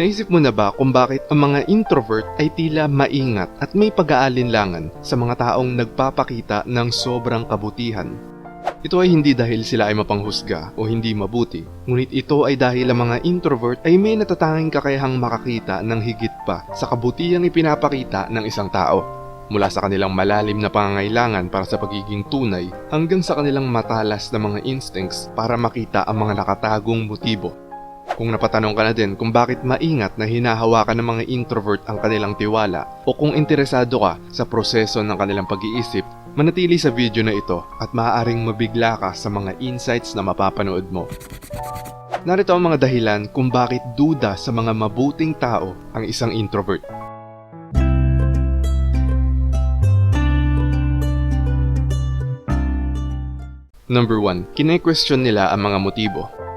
Naisip mo na ba kung bakit ang mga introvert ay tila maingat at may pag-aalinlangan sa mga taong nagpapakita ng sobrang kabutihan? Ito ay hindi dahil sila ay mapanghusga o hindi mabuti, ngunit ito ay dahil ang mga introvert ay may natatanging kakayahang makakita ng higit pa sa kabutihang ipinapakita ng isang tao. Mula sa kanilang malalim na pangangailangan para sa pagiging tunay hanggang sa kanilang matalas na mga instincts para makita ang mga nakatagong motibo. Kung napatanong ka na din kung bakit maingat na hinahawakan ng mga introvert ang kanilang tiwala o kung interesado ka sa proseso ng kanilang pag-iisip, manatili sa video na ito at maaaring mabigla ka sa mga insights na mapapanood mo. Narito ang mga dahilan kung bakit duda sa mga mabuting tao ang isang introvert. Number 1. Kine-question nila ang mga motibo.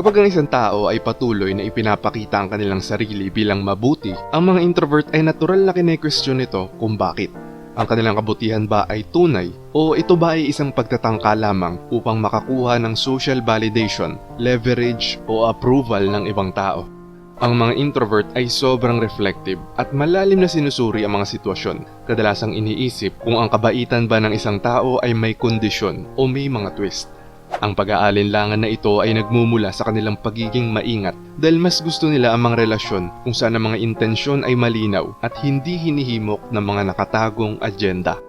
Kapag ang isang tao ay patuloy na ipinapakita ang kanilang sarili bilang mabuti, ang mga introvert ay natural na kine-question nito kung bakit. Ang kanilang kabutihan ba ay tunay o ito ba ay isang pagtatangka lamang upang makakuha ng social validation, leverage o approval ng ibang tao? Ang mga introvert ay sobrang reflective at malalim na sinusuri ang mga sitwasyon, kadalasang iniisip kung ang kabaitan ba ng isang tao ay may kondisyon o may mga twist. Ang pag-aalinlangan na ito ay nagmumula sa kanilang pagiging maingat dahil mas gusto nila ang mga relasyon kung saan ang mga intensyon ay malinaw at hindi hinihimok ng mga nakatagong agenda.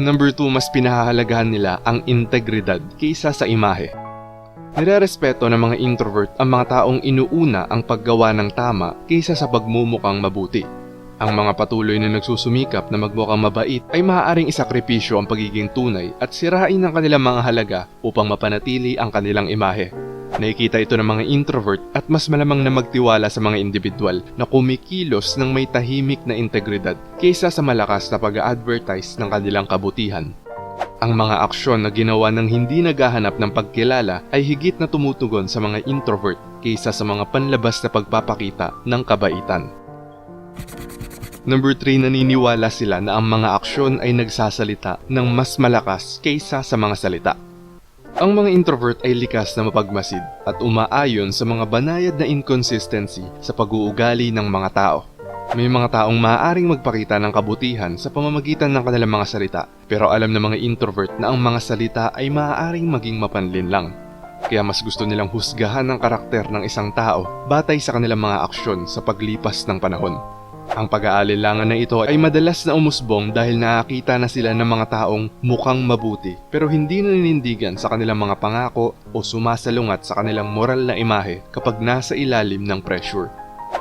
Number 2, mas pinahahalagahan nila ang integridad kaysa sa imahe. Nirerespeto ng mga introvert ang mga taong inuuna ang paggawa ng tama kaysa sa pagmumukhang mabuti. Ang mga patuloy na nagsusumikap na magmukhang mabait ay maaaring isakripisyo ang pagiging tunay at sirain ang kanilang mga halaga upang mapanatili ang kanilang imahe. Nakikita ito ng mga introvert at mas malamang na magtiwala sa mga individual na kumikilos ng may tahimik na integridad kaysa sa malakas na pag-advertise ng kanilang kabutihan. Ang mga aksyon na ginawa ng hindi naghahanap ng pagkilala ay higit na tumutugon sa mga introvert kaysa sa mga panlabas na pagpapakita ng kabaitan. Number 3, naniniwala sila na ang mga aksyon ay nagsasalita ng mas malakas kaysa sa mga salita. Ang mga introvert ay likas na mapagmasid at umaayon sa mga banayad na inconsistency sa pag-uugali ng mga tao. May mga taong maaaring magpakita ng kabutihan sa pamamagitan ng kanilang mga salita, pero alam ng mga introvert na ang mga salita ay maaaring maging mapanlin lang. Kaya mas gusto nilang husgahan ang karakter ng isang tao batay sa kanilang mga aksyon sa paglipas ng panahon. Ang pag-aalilangan na ito ay madalas na umusbong dahil nakakita na sila ng mga taong mukhang mabuti pero hindi naninindigan sa kanilang mga pangako o sumasalungat sa kanilang moral na imahe kapag nasa ilalim ng pressure.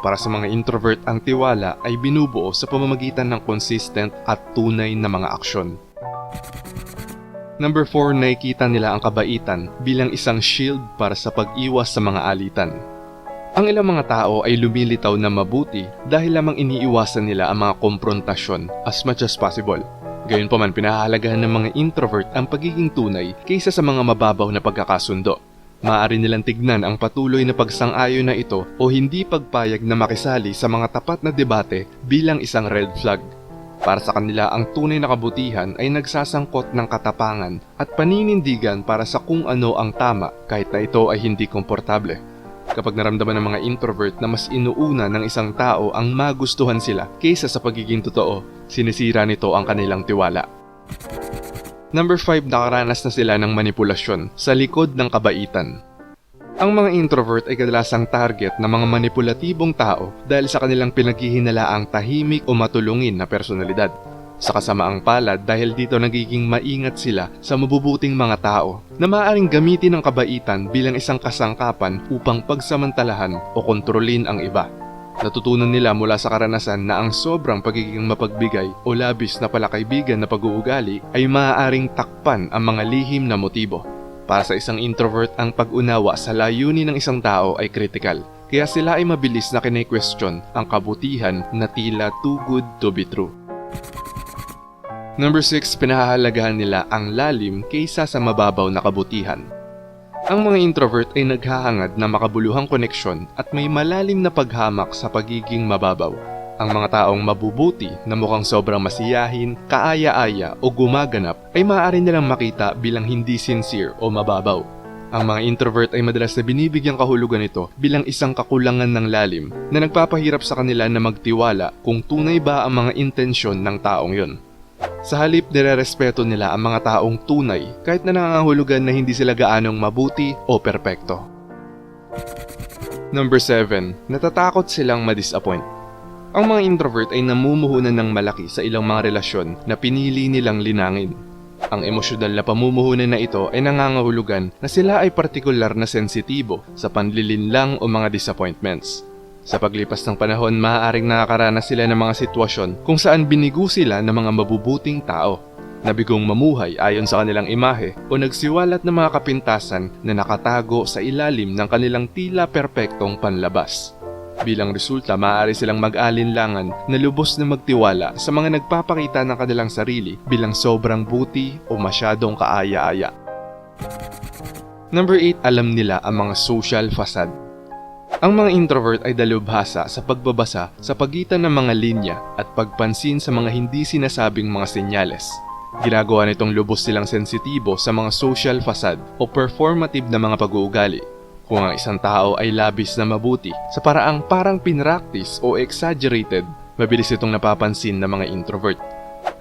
Para sa mga introvert, ang tiwala ay binubuo sa pamamagitan ng consistent at tunay na mga aksyon. Number 4, nakikita nila ang kabaitan bilang isang shield para sa pag-iwas sa mga alitan. Ang ilang mga tao ay lumilitaw na mabuti dahil lamang iniiwasan nila ang mga komprontasyon as much as possible. Gayunpaman pinahahalagahan ng mga introvert ang pagiging tunay kaysa sa mga mababaw na pagkakasundo. Maaari nilang tignan ang patuloy na pagsang-ayon na ito o hindi pagpayag na makisali sa mga tapat na debate bilang isang red flag. Para sa kanila, ang tunay na kabutihan ay nagsasangkot ng katapangan at paninindigan para sa kung ano ang tama kahit na ito ay hindi komportable. Kapag naramdaman ng mga introvert na mas inuuna ng isang tao ang magustuhan sila kaysa sa pagiging totoo, sinisira nito ang kanilang tiwala. Number 5, nakaranas na sila ng manipulasyon sa likod ng kabaitan. Ang mga introvert ay kadalasang target ng mga manipulatibong tao dahil sa kanilang pinaghihinalaang tahimik o matulungin na personalidad. Sa kasamaang palad dahil dito nagiging maingat sila sa mabubuting mga tao na maaaring gamitin ang kabaitan bilang isang kasangkapan upang pagsamantalahan o kontrolin ang iba. Natutunan nila mula sa karanasan na ang sobrang pagiging mapagbigay o labis na palakaibigan na pag-uugali ay maaaring takpan ang mga lihim na motibo. Para sa isang introvert, ang pag-unawa sa layunin ng isang tao ay kritikal. Kaya sila ay mabilis na kine-question ang kabutihan na tila too good to be true. Number 6, pinahahalagahan nila ang lalim kaysa sa mababaw na kabutihan. Ang mga introvert ay naghahangad na makabuluhang koneksyon at may malalim na paghamak sa pagiging mababaw. Ang mga taong mabubuti na mukhang sobrang masiyahin, kaaya-aya o gumaganap ay maaari nilang makita bilang hindi sincere o mababaw. Ang mga introvert ay madalas na binibigyang kahulugan ito bilang isang kakulangan ng lalim na nagpapahirap sa kanila na magtiwala kung tunay ba ang mga intensyon ng taong yon. Sa halip, nirerespeto nila ang mga taong tunay kahit na nangangahulugan na hindi sila gaanong mabuti o perpekto. Number 7. Natatakot silang madisappoint. Ang mga introvert ay namumuhunan ng malaki sa ilang mga relasyon na pinili nilang linangin. Ang emosyonal na pamumuhunan na ito ay nangangahulugan na sila ay partikular na sensitibo sa panlilinlang o mga disappointments. Sa paglipas ng panahon, maaaring nakakaranas sila ng mga sitwasyon kung saan binigo sila ng mga mabubuting tao, nabigong mamuhay ayon sa kanilang imahe o nagsiwalat ng mga kapintasan na nakatago sa ilalim ng kanilang tila perpektong panlabas. Bilang resulta, maaari silang mag-alinlangan na lubos na magtiwala sa mga nagpapakita ng kanilang sarili bilang sobrang buti o masyadong kaaya-aya. Number 8, alam nila ang mga social facade. Ang mga introvert ay dalubhasa sa pagbabasa sa pagitan ng mga linya at pagpansin sa mga hindi sinasabing mga senyales. Ginagawa nitong lubos silang sensitibo sa mga social facade o performative na mga pag-uugali. Kung ang isang tao ay labis na mabuti sa paraang parang pinractice o exaggerated, mabilis itong napapansin ng mga introvert.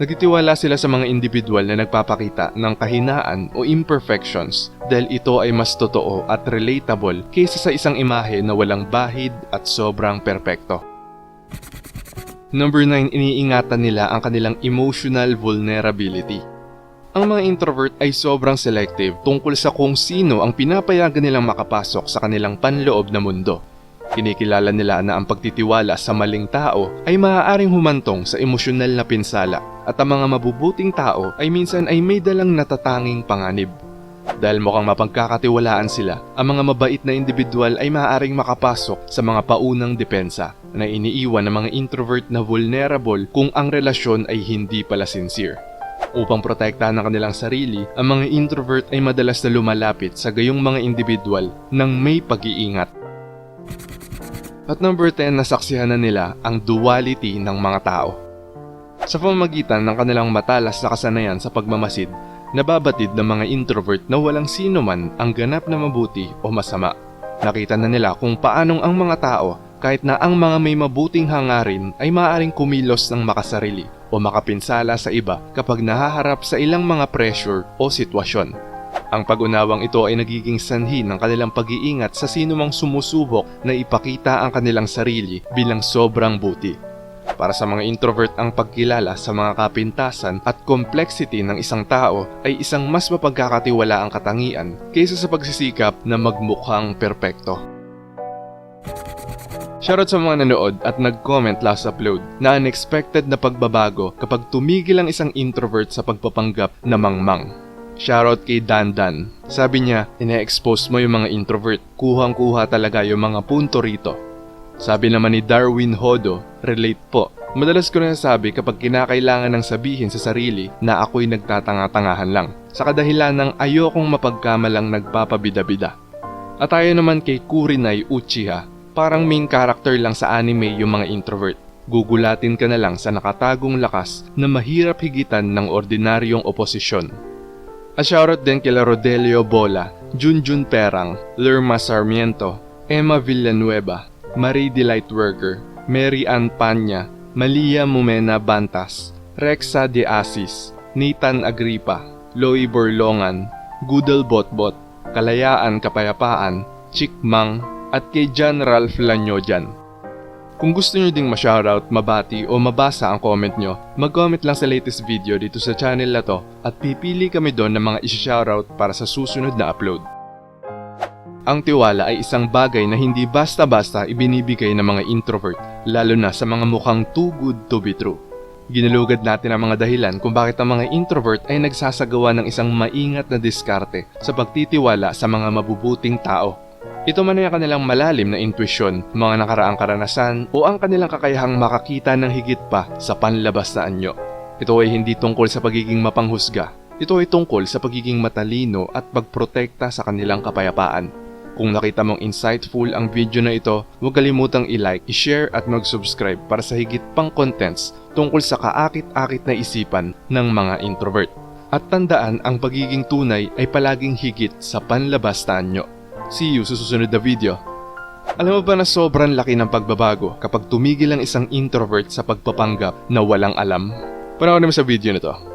Nagtitiwala sila sa mga individual na nagpapakita ng kahinaan o imperfections dahil ito ay mas totoo at relatable kaysa sa isang imahe na walang bahid at sobrang perpekto. Number 9, iniingatan nila ang kanilang emotional vulnerability. Ang mga introvert ay sobrang selective tungkol sa kung sino ang pinapayagan nilang makapasok sa kanilang panloob na mundo. Kinikilala nila na ang pagtitiwala sa maling tao ay maaaring humantong sa emosyonal na pinsala at ang mga mabubuting tao ay minsan ay may dalang natatanging panganib. Dahil mukhang mapagkakatiwalaan sila, ang mga mabait na individual ay maaaring makapasok sa mga paunang depensa na iniiwan ng mga introvert na vulnerable kung ang relasyon ay hindi pala sincere. Upang protektahan ang kanilang sarili, ang mga introvert ay madalas na lumalapit sa gayong mga individual ng may pag-iingat. At number 10, nasaksihan na nila ang duality ng mga tao. Sa pamamagitan ng kanilang matalas na kasanayan sa pagmamasid, nababatid ng mga introvert na walang sino man ang ganap na mabuti o masama. Nakita na nila kung paanong ang mga tao kahit na ang mga may mabuting hangarin ay maaaring kumilos ng makasarili o makapinsala sa iba kapag nahaharap sa ilang mga pressure o sitwasyon. Ang pag-unawang ito ay nagiging sanhi ng kanilang pag-iingat sa sino mang sumusubok na ipakita ang kanilang sarili bilang sobrang buti. Para sa mga introvert ang pagkilala sa mga kapintasan at complexity ng isang tao ay isang mas mapagkakatiwala ang katangian kaysa sa pagsisikap na magmukhang perpekto. Shoutout sa mga nanood at nag-comment last upload na unexpected na pagbabago kapag tumigil ang isang introvert sa pagpapanggap na mangmang. Shoutout kay Dandan. Sabi niya, ine-expose mo yung mga introvert. Kuhang-kuha talaga yung mga punto rito. Sabi naman ni Darwin Hodo, relate po. Madalas ko na sabi kapag kinakailangan ng sabihin sa sarili na ako'y nagtatanga-tangahan lang. Sa kadahilan ng ayokong mapagkamalang nagpapabida-bida. At tayo naman kay Kurinay Uchiha, parang main character lang sa anime yung mga introvert. Gugulatin ka na lang sa nakatagong lakas na mahirap higitan ng ordinaryong oposisyon. At shoutout din kila Rodelio Bola, Junjun Perang, Lerma Sarmiento, Emma Villanueva, Marie Delight Worker, Mary Ann Panya, Malia Mumena Bantas, Rexa De Asis, Nathan Agripa, Loy Borlongan, Gudel Botbot, Kalayaan Kapayapaan, Chick Mang, at kay John Ralph Lanyojan. Kung gusto nyo ding ma-shoutout, mabati o mabasa ang comment nyo, mag-comment lang sa latest video dito sa channel na to at pipili kami doon ng mga isi-shoutout para sa susunod na upload. Ang tiwala ay isang bagay na hindi basta-basta ibinibigay ng mga introvert, lalo na sa mga mukhang too good to be true. Ginalugad natin ang mga dahilan kung bakit ang mga introvert ay nagsasagawa ng isang maingat na diskarte sa pagtitiwala sa mga mabubuting tao. Ito man ay ang kanilang malalim na intuisyon, mga nakaraang karanasan o ang kanilang kakayahang makakita ng higit pa sa panlabas na anyo. Ito ay hindi tungkol sa pagiging mapanghusga. Ito ay tungkol sa pagiging matalino at pagprotekta sa kanilang kapayapaan. Kung nakita mong insightful ang video na ito, huwag kalimutang i-like, i-share at mag-subscribe para sa higit pang contents tungkol sa kaakit-akit na isipan ng mga introvert. At tandaan ang pagiging tunay ay palaging higit sa panlabas na anyo. See you sa susunod na video. Alam mo ba na sobrang laki ng pagbabago kapag tumigil ang isang introvert sa pagpapanggap na walang alam? Panoorin mo sa video na to.